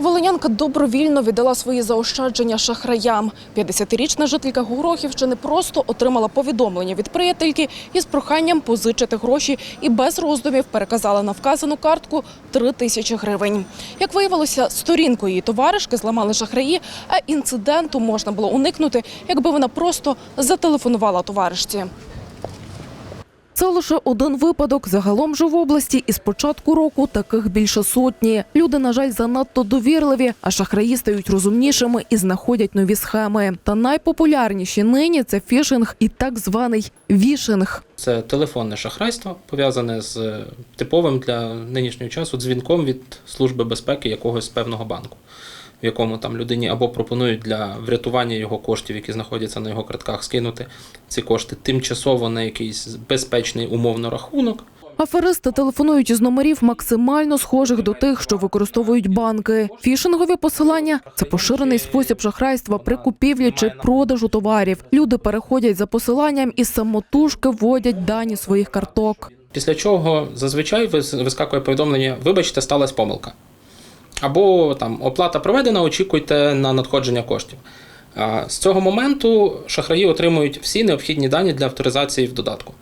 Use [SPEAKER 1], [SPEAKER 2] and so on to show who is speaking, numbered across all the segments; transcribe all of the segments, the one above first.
[SPEAKER 1] Волинянка добровільно віддала свої заощадження шахраям. 50-річна жителька Горохівщини просто отримала повідомлення від приятельки із проханням позичити гроші і без роздумів переказала на вказану картку 3 тисячі гривень. Як виявилося, сторінку її товаришки зламали шахраї, а інциденту можна було уникнути, якби вона просто зателефонувала товаришці. Це лише один випадок. Загалом же в області із початку року таких більше сотні. Люди, на жаль, занадто довірливі, а шахраї стають розумнішими і знаходять нові схеми. Та найпопулярніші нині це фішинг і так званий вішинг.
[SPEAKER 2] Це телефонне шахрайство, пов'язане з е, типовим для нинішнього часу дзвінком від Служби безпеки якогось певного банку, в якому там людині або пропонують для врятування його коштів, які знаходяться на його картках, скинути ці кошти тимчасово на якийсь безпечний умовно рахунок.
[SPEAKER 1] Аферисти телефонують із номерів максимально схожих до тих, що використовують банки. Фішингові посилання це поширений спосіб шахрайства при купівлі чи продажу товарів. Люди переходять за посиланням і самотужки вводять дані своїх карток.
[SPEAKER 2] Після чого зазвичай вис- вискакує повідомлення: вибачте, сталася помилка. Або там оплата проведена, очікуйте на надходження коштів. З цього моменту шахраї отримують всі необхідні дані для авторизації в додатку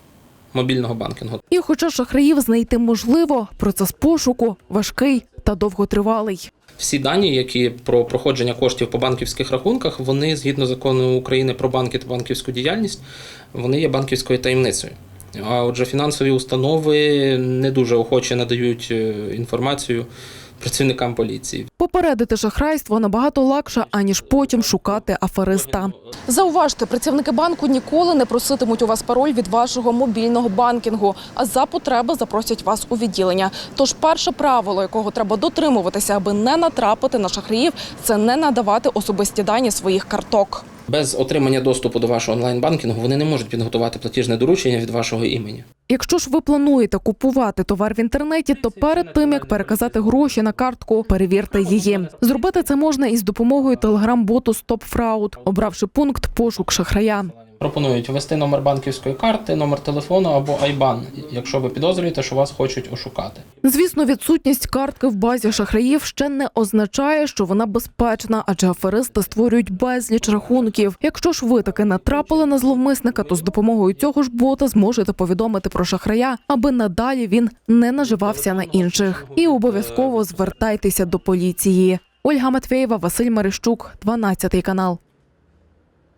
[SPEAKER 2] мобільного банкінгу.
[SPEAKER 1] І хоча шахраїв знайти можливо, процес пошуку важкий та довготривалий.
[SPEAKER 2] Всі дані, які про проходження коштів по банківських рахунках, вони згідно закону України про банки та банківську діяльність, вони є банківською таємницею. А отже, фінансові установи не дуже охоче надають е, інформацію працівникам поліції.
[SPEAKER 1] Попередити шахрайство набагато легше, аніж потім шукати афериста. Зауважте, працівники банку ніколи не проситимуть у вас пароль від вашого мобільного банкінгу, а за потреби запросять вас у відділення. Тож перше правило, якого треба дотримуватися, аби не натрапити на шахраїв, це не надавати особисті дані своїх карток.
[SPEAKER 2] Без отримання доступу до вашого онлайн-банкінгу вони не можуть підготувати платіжне доручення від вашого імені.
[SPEAKER 1] Якщо ж ви плануєте купувати товар в інтернеті, то перед тим як переказати гроші на картку, перевірте її. Зробити це можна із допомогою телеграм-боту StopFraud, обравши пункт пошук шахрая.
[SPEAKER 2] Пропонують ввести номер банківської карти, номер телефону або IBAN, якщо ви підозрюєте, що вас хочуть ошукати.
[SPEAKER 1] Звісно, відсутність картки в базі шахраїв ще не означає, що вона безпечна, адже аферисти створюють безліч рахунків. Якщо ж ви таки натрапили на зловмисника, то з допомогою цього ж бота зможете повідомити про шахрая, аби надалі він не наживався на інших. І обов'язково звертайтеся до поліції. Ольга Матвєєва, Василь Марищук, 12 канал.